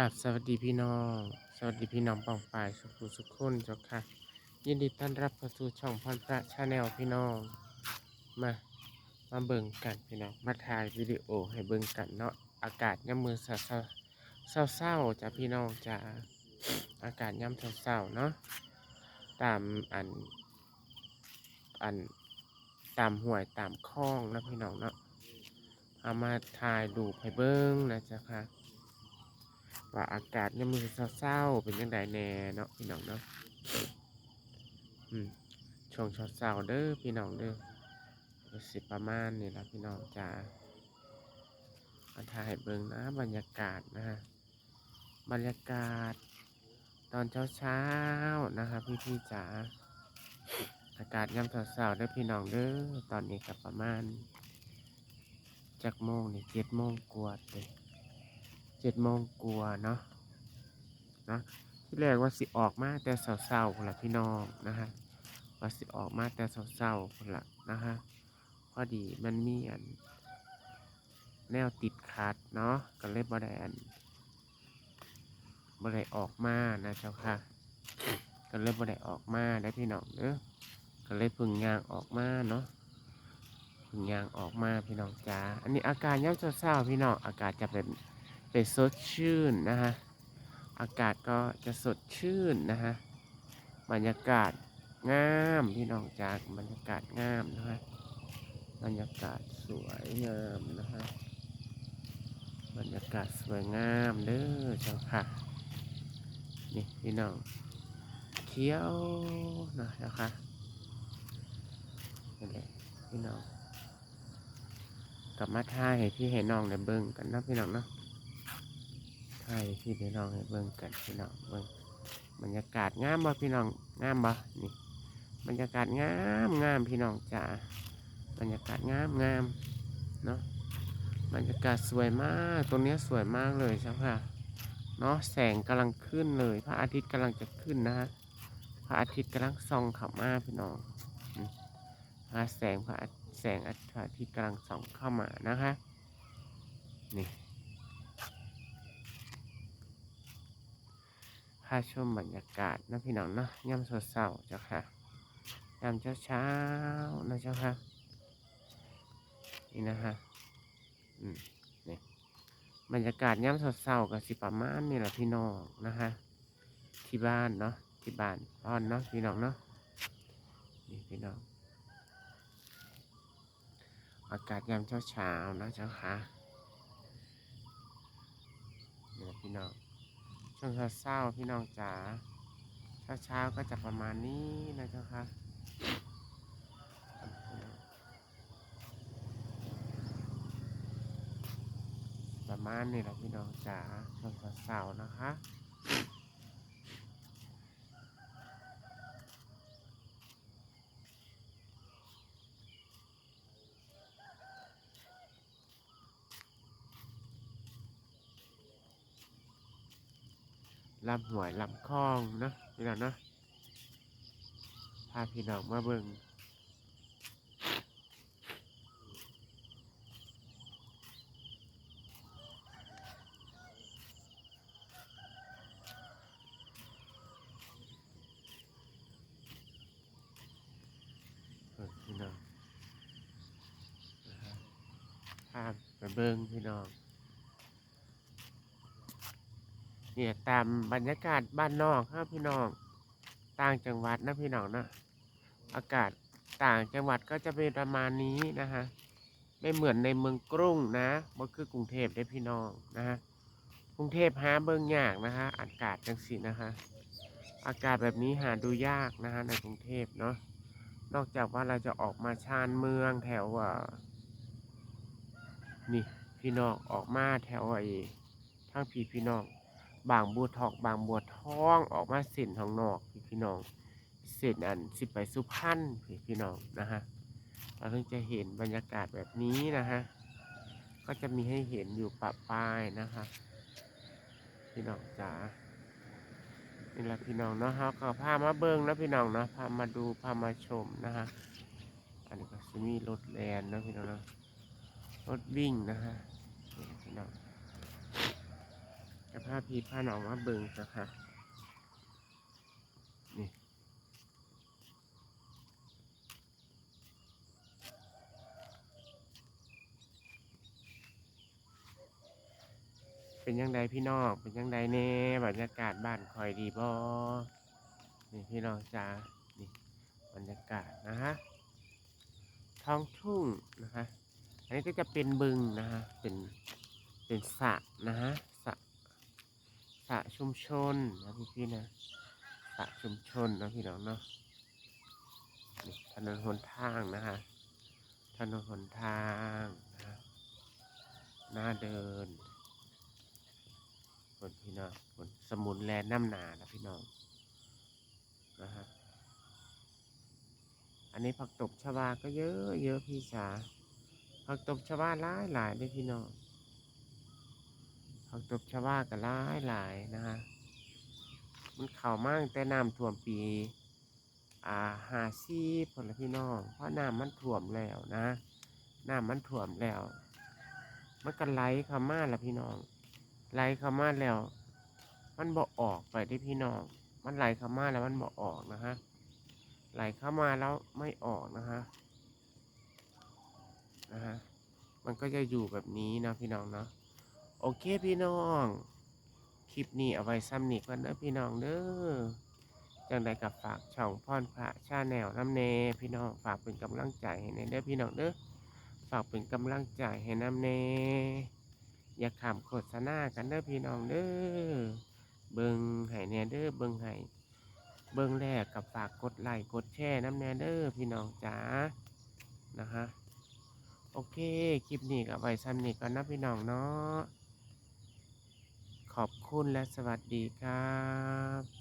กับสวัสดีพี่น้อง สวัสดีพี่น้องปองปายสุขุสุขคนเจ้าค่ะ ยินดีต้อนรับเข้าสู่ช่องพรพระชาแนลพี่น้อง มา มาเบิ่งกันพี่น้อง มาถ่ายวิดีโอให้เบิ่งกันเนาะ อากาศย่ำมือเศร้าเศร้าเศร้าๆจ้ะพี่น้องจ้ะอากาศย่ำเศร้าเศร้าๆเนาะ ตามอัน อัน ตามห้วยตามคลองนะพี่น้องเนาะ เอามาถ่ายรูให้เบิ่งนะจ๊ะค่ะ ว่าอากาศเนี่ยมือเศร้าๆเป็นยังไงแน่เนาะพี่น้องเนาะอืมช่วงเศร้าๆเด้อพี่น้องเด้อสิประมาณนี่ละพี่น้องจ้ามาถ่ายเบิ่งนะบรรยากาศนะฮะบรรยากาศ ตอนเช้าๆนะคะพี่พี่ๆจ๋าอากาศยามเช้าๆเด้อพี่น้องเด้อตอนนี้กับประมาณจักโมงนี่เจ็ดโมงกว่าเลย เจ็ดโมงกลัวเนาะนะที่แรกว่าสิออกมาแต่เศร้าๆพุ่นละพี่น้องนะฮะว่าสิออกมาแต่เศร้าๆพุ่นละนะฮะพอดีมันมีอัน แนวติดขัดเนาะก็เลยบ่ได้อันบ่ได้ออกมานะเจ้าค่ะก็เลยบ่ได้ออกมาได้พี่น้องเด้อก็เลยพึ่งยางออกมาเนาะพึ่งยางออกมาพี่น้องจ้าอันนี้อาการย่ำเศร้าๆพี่น้องอากาศจะเป็น เป็นสดชื่นนะฮะ อากาศก็จะสดชื่นนะฮะ บรรยากาศงามพี่น้องจากบรรยากาศงามนะฮะ บรรยากาศสวยงามนะฮะ บรรยากาศสวยงามเด้อเจ้าค่ะ นี่พี่น้องเขียวนะเจ้าค่ะนี่แหละพี่น้องกลับมาท่าให้พี่ให้น้องได้เบิ่งกันนะพี่น้องเนาะ ใช่พี่พี่น้องให้เบิ่งกันพี่น้องเบิ่งบรรยากาศงามบ่พี่น้องงามบ่นี่บรรยากาศงามงามพี่น้องจ๋าบรรยากาศงามงามเนาะบรรยากาศสวยมากตรงนี้สวยมากเลยใช่ค่ะเนาะแสงกำลังขึ้นเลย พระอาทิตย์กำลังจะขึ้นนะฮะพระอาทิตย์กำลังส่องเข้ามาพี่น้องพระแสงพระแสงอาทิตย์กำลังส่องเข้ามานะคะนี่ พาชมบรรยากาศนะพี่น้องเนาะย่ำสดเสาเจ้าค่ะยามเช้าเช้าๆนะเจ้าค่ะ นี่นะฮะอืมนี่บรรยากาศย่ำสดเสากับสิประมาณนี่แหละพี่น้องนะฮะที่บ้านเนาะที่บ้านตอนเนาะพี่น้องเนาะนี่พี่น้องอากาศยามเช้าเช้านะเจ้าค่ะนี่พี่น้อง ช่วงเศร้าพี่น้องจ๋าเช้าๆก็จะประมาณนี้นะเจ้าค่ะประมาณนี้แหละพี่น้องจ๋าช่งเศร้านะคะ ลำหวยลำคลองเนาะพี่น้องเนาะพาพี่น้องมาเบิ่งเบิ่งพี่น้องนะฮะพาไปเบิ่งพี่น้อง เนี่ยตามบรรยากาศบ้านนอกครับพี่น้อง ต่างจังหวัดนะพี่น้องนะ อากาศต่างจังหวัดก็จะเป็นประมาณนี้นะฮะ ไม่เหมือนในเมืองกรุงนะบ่คือกรุงเทพได้พี่น้องนะฮะ กรุงเทพหาเบิ่งยากนะฮะ อากาศจังสีนะฮะ อากาศแบบนี้หาดูยากนะฮะในกรุงเทพเนาะ นอกจากว่าเราจะออกมาชานเมืองแถวอ่านี่พี่น้องออกมาแถวไอ้ทางพี่พี่น้อง บางบัวทองบางบัวทองออกมาเส้นทางนอกพี่น้องเส้นอันสิไปสุพรรณพี่พี่น้องนะฮะเราถึงจะเห็นบรรยากาศแบบนี้นะฮะก็จะมีให้เห็นอยู่ปะปายนะคะพี่น้องจ๋านี่แหละพี่น้องเนาะฮะก็พามาเบิ้งนะพี่น้องเนาะพามาดูพามาชมนะฮะอันนี้ก็จะมีรถแลนนะพี่น้องนะรถวิ่งนะฮะพี่น้อง จะพาพี่พาน้องมาเบิ่งจ้ะคะนี่เป็นยังไงพี่น้องเป็นยังไงเน่บรรยากาศบ้านคอยดีบ่นี่พี่น้องจ้านี่บรรยากาศนะฮะท้องทุ่งนะฮะอันนี้ก็จะเป็นบึงนะฮะเป็นเป็นสระนะฮะ สระชุมชนนะพี่พี่ๆนะสระชุมชนนะพี่น้องเนาะถนนหนทางนะฮะถนนหนทางนะฮะหน้าเดินคนพี่น้องคนสมุนแลน้ำหนานะพี่น้องนะฮะอันนี้ผักตบชวาก็เยอะเยอะพี่จ๋าผักตบชวาหลายหลายเลยพี่น้อง ผักตบชาวาก็หลายหลายนะฮะมันเข่ามากแต่น้ำท่วมปี อ่าหาซีผลพี่น้อง เพราะน้ำมันท่วมแล้วนะน้ำมันท่วมแล้ว มันก็ไหลเข้ามาล้วพี่น้อง ไหลเข้ามาแล้ว มันบ่ออกไปที่พี่น้อง มันไหลเข้ามาแล้วมันบ่ออกนะฮะ ไหลเข้ามาแล้วไม่ออกนะฮะ นะฮะ มันก็จะอยู่แบบนี้นะพี่น้องเนาะ โอเคพี่น้อง คลิปนี้เอาไว้ซ้ำนี่ก่อนนะพี่น้องเด้อจังใดกับฝากช่องพรพระชาแนลน้ำเนพี่น้องฝากเป็นกำลังใจให้ในเด้อพี่น้องเด้อฝากเป็นกำลังใจให้น้ำเนอย่าขามโฆษณากันเด้อพี่น้องเด้อเบิงให้แน่เด้อเบิงให้เบิงแรกกับฝากกดไลค์กดแชร์น้ำแน่เด้อพี่น้องจ๋านะฮะโอเค คลิปนี้กับไว้ซ้ำนี่ก่อนนะพี่น้องเนาะ ขอบคุณและสวัสดีครับ